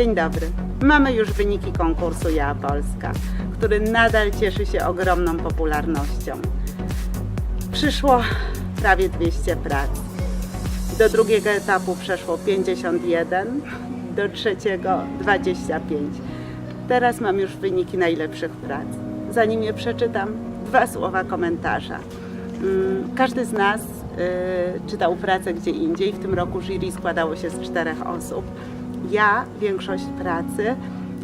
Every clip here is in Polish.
Dzień dobry. Mamy już wyniki konkursu Ja Polska, który nadal cieszy się ogromną popularnością. Przyszło prawie 200 prac. Do drugiego etapu przeszło 51, do trzeciego 25. Teraz mam już wyniki najlepszych prac. Zanim je przeczytam, dwa słowa komentarza. Mm, Każdy z nas y, czytał pracę gdzie indziej. W tym roku jury składało się z czterech osób. Ja większość pracy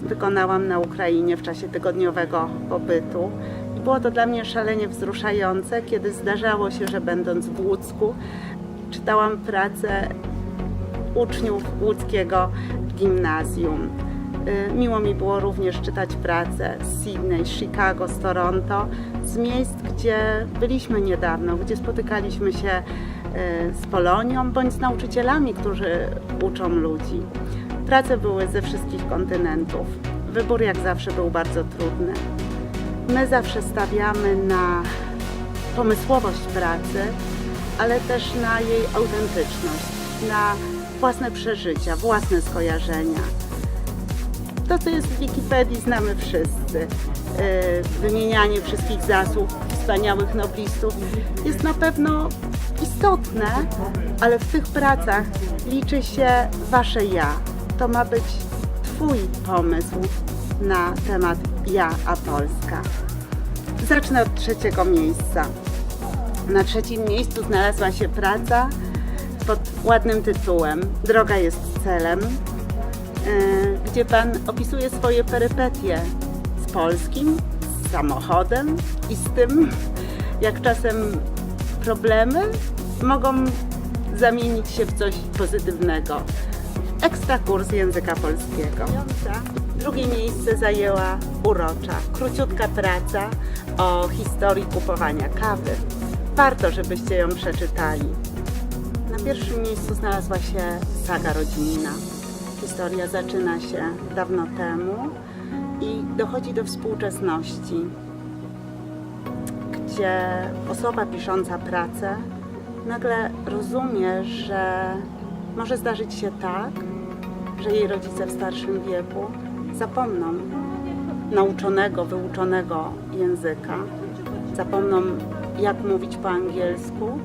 wykonałam na Ukrainie w czasie tygodniowego pobytu. I było to dla mnie szalenie wzruszające, kiedy zdarzało się, że będąc w Łódzku, czytałam pracę uczniów łódzkiego gimnazjum. Y, Miło mi było również czytać pracę z Sydney, z Chicago, z Toronto, z miejsc, gdzie byliśmy niedawno, gdzie spotykaliśmy się y, z Polonią bądź z nauczycielami, którzy uczą ludzi. Prace były ze wszystkich kontynentów. Wybór jak zawsze był bardzo trudny. My zawsze stawiamy na pomysłowość pracy, ale też na jej autentyczność, na własne przeżycia, własne skojarzenia. To, co jest w Wikipedii, znamy wszyscy. Yy, Wymienianie wszystkich zasług wspaniałych noblistów jest na pewno istotne, ale w tych pracach liczy się Wasze ja. To ma być Twój pomysł na temat ja, a Polska. Zacznę od trzeciego miejsca. Na trzecim miejscu znalazła się praca pod ładnym tytułem Droga jest celem, e, gdzie Pan opisuje swoje perypetie z polskim, z samochodem i z tym, jak czasem problemy mogą zamienić się w coś pozytywnego. Ekstra kurs języka polskiego. Drugie miejsce zajęła urocza, króciutka praca o historii kupowania kawy. Warto, żebyście ją przeczytali. Na pierwszym miejscu znalazła się saga rodzinna. Historia zaczyna się dawno temu i dochodzi do współczesności, gdzie osoba pisząca pracę nagle rozumie, że może zdarzyć się tak, że jej rodzice w starszym wieku zapomną nauczonego, wyuczonego języka, zapomną jak mówić po angielsku,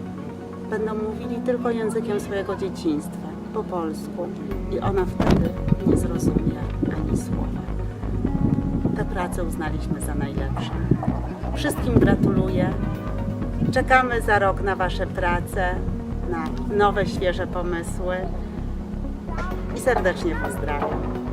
będą mówili tylko językiem swojego dzieciństwa, po polsku i ona wtedy nie zrozumie ani słowa. Tę pracę uznaliśmy za najlepszą. Wszystkim gratuluję. Czekamy za rok na Wasze prace, na nowe, świeże pomysły i serdecznie pozdrawiam.